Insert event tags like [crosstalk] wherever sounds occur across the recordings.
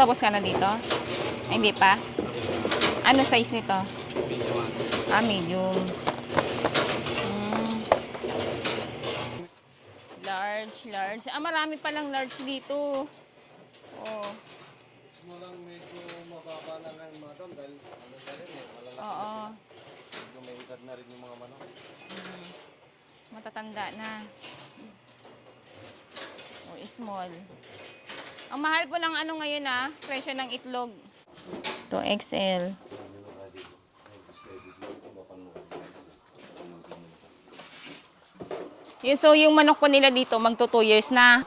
ka na dito? Ay, hindi pa? Ano size nito? Ah, medium. Mm. Large, large. Ah, marami palang large dito. Oh. Mo lang medyo mababa na lang madam dahil ano na rin eh, malalaki. Oo. Medyo may edad na rin yung mga manok. Mm. Matatanda na. O, small. Ang mahal po ng ano ngayon ah, presyo ng itlog. To XL. Yun, so yung manok po nila dito, magto 2 years na.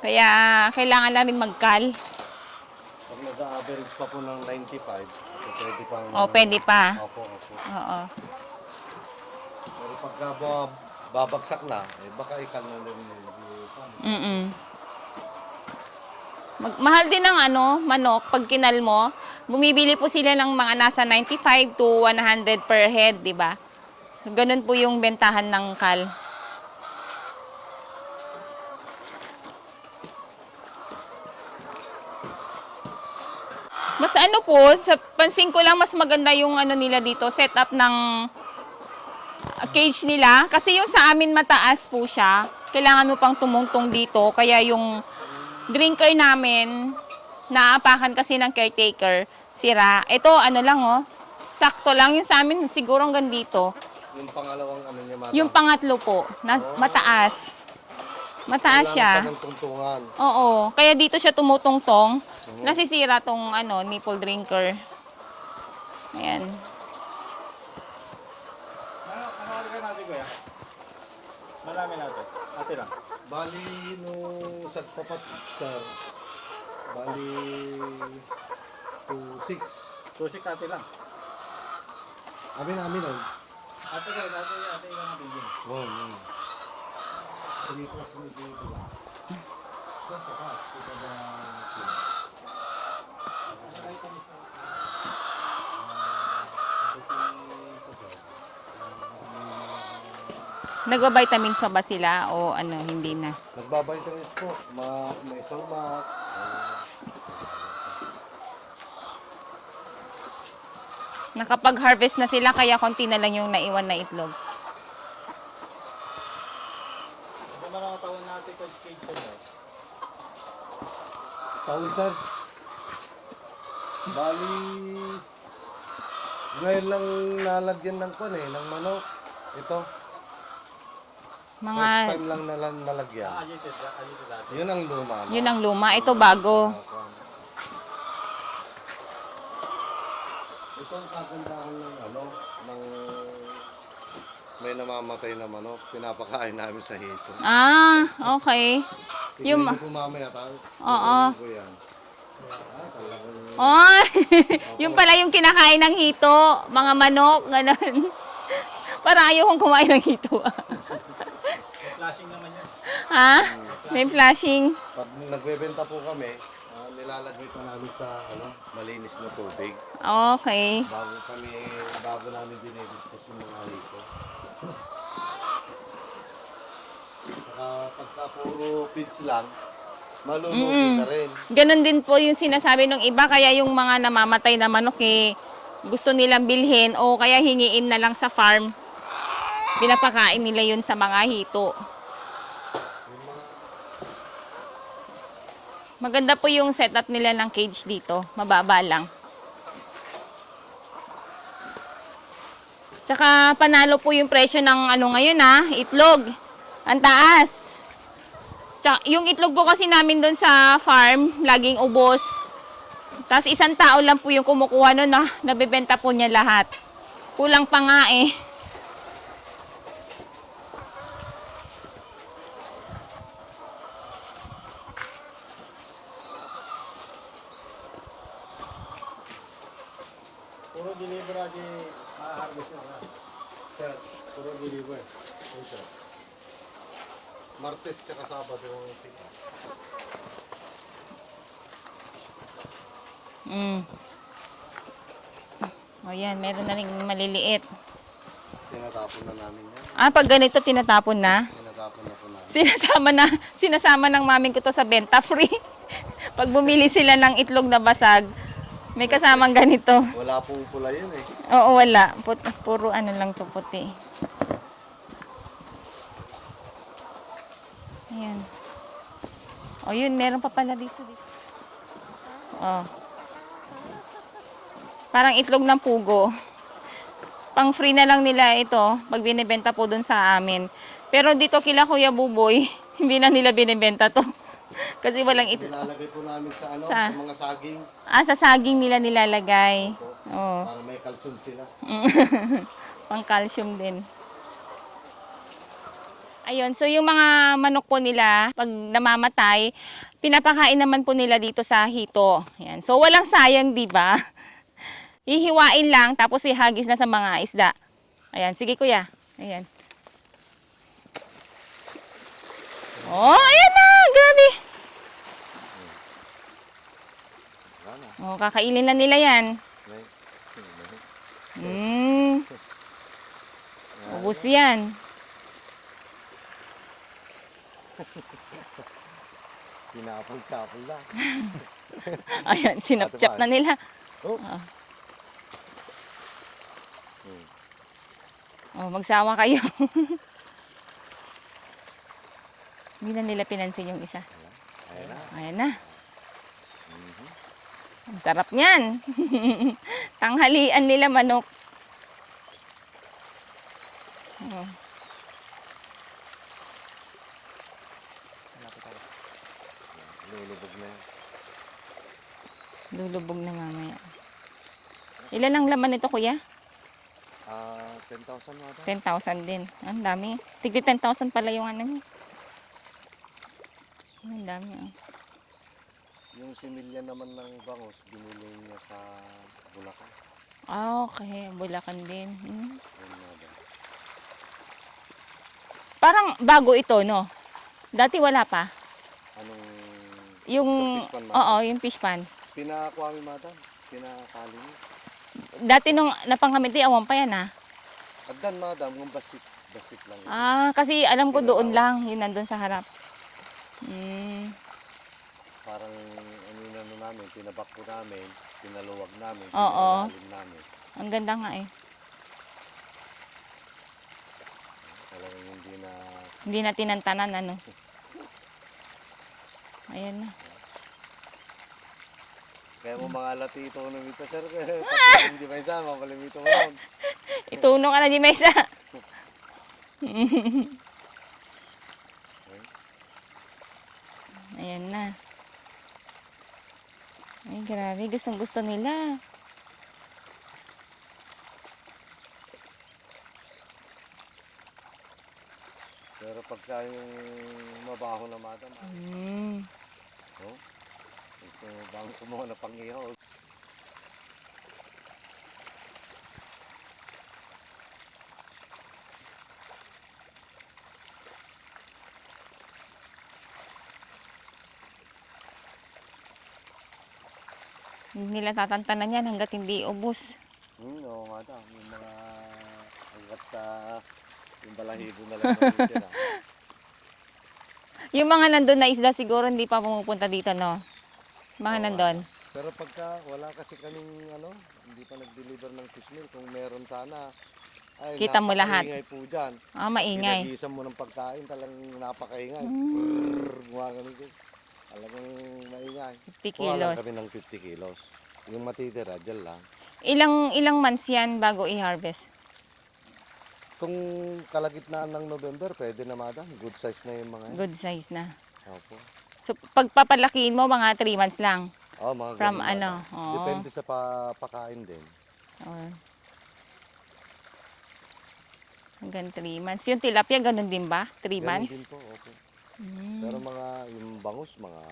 Kaya kailangan na rin magkal. Pag nag-average pa po ng 95, so pwede pang... O, pwede pa. Opo, opo. Oo. Pero pagka ba- babagsak na, eh baka ikal na rin yung Mm Mahal din ng ano, manok pag kinal mo. Bumibili po sila ng mga nasa 95 to 100 per head, di ba? So, ganun po yung bentahan ng kal. Mas ano po, sa pansin ko lang mas maganda yung ano nila dito, setup ng cage nila. Kasi yung sa amin mataas po siya. Kailangan mo pang tumungtong dito. Kaya yung drinker namin, naapakan kasi ng caretaker, sira. Ito, ano lang oh, sakto lang. Yung sa amin, siguro hanggang dito. Yung pangalawang ano niya, madam. Yung pangatlo po, na, mataas. Mataas siya. Kailangan pa ng tungtungan. Oo. Kaya dito siya tumutungtong. Nasisira tong ano, nipple drinker. Ayan. Ano, ano ka natin kuya? Marami natin. Ate lang. Bali, nung sa papat, sir, bali, 2-6. Tusik ate lang. Amin, amin, oh. Ate kuya, ate ate ilang natin din. Wow, wow. Dito, dito, dito. Sa taas, ito ba, Nagba-vitamins pa ba sila o ano, hindi na? Nagbabitamins po. Ma may sumak. Nakapag-harvest na sila kaya konti na lang yung naiwan na itlog. Ito na lang tawon natin kay cage ko guys. Taon, sir. Bali, ngayon lang nalagyan ng kon eh, ng manok. Ito, Mga, first time lang nalang nalagyan. Yun ang luma. no? yun ang luma. Ito bago. Ito ang kagandahan ng ano, ng may namamatay na manok, pinapakain namin sa hito. Ah, okay. Yung, Yung po mamaya tayo. Oo. Ko oh, [laughs] yung pala yung kinakain ng hito, mga manok, ganun. [laughs] Parang ayaw kong kumain ng hito. [laughs] Flashing naman yan. ha? May flashing. Pag nagbebenta po kami, ah, nilalagay pa namin sa ano, malinis na tubig. Okay. Bago kami, bago namin dinidiscuss yung mga hito. Saka pagka puro feeds lang, malulugi na rin. Ganon din po yung sinasabi ng iba, kaya yung mga namamatay na manok eh, gusto nilang bilhin o kaya hingiin na lang sa farm. Pinapakain nila yun sa mga hito. Maganda po yung setup nila ng cage dito. Mababa lang. Tsaka panalo po yung presyo ng ano ngayon ha, itlog. Ang taas. Tsaka, yung itlog po kasi namin doon sa farm, laging ubos. Tapos isang tao lang po yung kumukuha nun, na, nabibenta po niya lahat. Kulang pa nga eh. Ate ma-harvest yun. ha? Sir, Puro deliver. ito. Martes tsaka Sabado yung pick up. Mm. O yan, meron na rin maliliit. Tinatapon na namin yan. Ah, pag ganito tinatapon na. Tinatapon na po namin. Sinasama na, sinasama ng mamin ko to sa benta free. [laughs] Pag bumili sila ng itlog na basag, may kasamang ganito. Wala pong pula yun eh. Oo, wala. Put, puro ano lang to puti. Ayan. O yun, meron pa pala dito. dito. Oh. Parang itlog ng pugo. Pang free na lang nila ito pag binibenta po dun sa amin. Pero dito kila Kuya Buboy, [laughs] hindi na nila binibenta to. [laughs] Kasi walang itlog. Nilalagay po namin sa ano, Sa- sa, mga saging Ah, sa saging nila nilalagay. Oo. para may calcium sila. [laughs] Pang calcium din. Ayun, so yung mga manok po nila, pag namamatay, pinapakain naman po nila dito sa hito. Ayan. So walang sayang, di ba? [laughs] Hihiwain lang, tapos ihagis na sa mga isda. Ayan, sige kuya. Ayan. Oh, ayan na! Grabe! Oh, kakainin na nila yan. Hmm. Ubus yan. [laughs] Sinapol-sapol na. [laughs] Ayan, sinapchap na nila. Oh. Oo. Oh, magsawa kayo. [laughs] Hindi na nila pinansin yung isa. Ayan na. Ayan na. Ang sarap niyan. [laughs] Tanghalian nila manok. Oh. Lulubog na. Lulubog na mamaya. Ilan ang laman nito, kuya? Ah, 10,000 na 10,000 din. Ang dami. Tigli 10,000 pala yung ano niya. Ang dami. ah. Yung similya naman ng bangos, binili niya sa Bulacan. Ah, okay. Bulacan din. Hmm. Parang bago ito, no? Dati wala pa. Anong Yung, fish pan, oo, yung fish pan. pinakuha mi madam? Pinakali niya. Dati nung napangkamiti, awan pa yan, ah. Agdan madam, yung basit. Basit lang. yun. Ah, kasi alam ko doon lang, yun nandun sa harap. Hmm. Parang namin, tinabak po namin, pinaluwag namin, Oo. namin. Ang ganda nga eh. Talagang hindi na Hindi na tinantanan, ano. Ayan na. Kaya mo mga latito ko namita, sir. [laughs] Pati hindi ba isa, mapalimito mo lang. [laughs] Ituno ka na di Mesa. [laughs] Ayan na. Ay, grabe. Gustong gusto nila. Pero pagka yung mabaho na madam, Hmm. oh, gusto mo bang kumuha na pangihaw. Hindi nila tatantanan yan hanggat hindi ubos. Hmm, oo madam, yung mga hanggat sa yung balahibo na lang. [laughs] Yung mga nandun na isda siguro hindi pa pumupunta dito, no? Mga Oo, nandun. Pero pagka wala kasi kaming ano, hindi pa nag-deliver ng fish meal, kung meron sana, ay Kita mo lahat. napakaingay po dyan. Ah, maingay. Pinagisan mo ng pagkain, talagang napakaingay. Mm. Din. Talagang maingay. 50 Kuha lang kilos. kami ng 50 kilos. Yung matitira, dyan lang. Ilang ilang months yan bago i-harvest? Kung kalagitnaan ng November, pwede na madam. Good size na yung mga yan. Good size na. Opo. So, pagpapalakiin mo, mga 3 months lang. Oh, mga From ganun, ano, madam. oo. Depende sa pa pakain din. Or, hanggang 3 months. Yung tilapia, ganun din ba? 3 Ganun months? din po. Pero mga yung bangus, mga,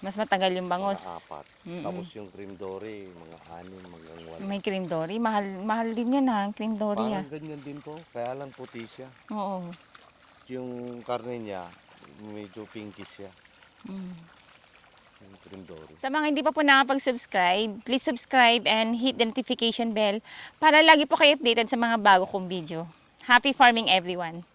Mas matagal yung mga bangus. apat. Mm-mm. Tapos yung cream dory, mga anim hanggang walo. May cream dory. Mahal, mahal din yun ha, cream dory ah. Parang ganyan din po. Kaya lang puti siya. Oo. Yung karne niya, medyo pinkish siya. Mm. Yung cream dory. Sa mga hindi pa po nakapag-subscribe, please subscribe and hit the notification bell para lagi po kayo updated sa mga bago kong video. Happy farming everyone!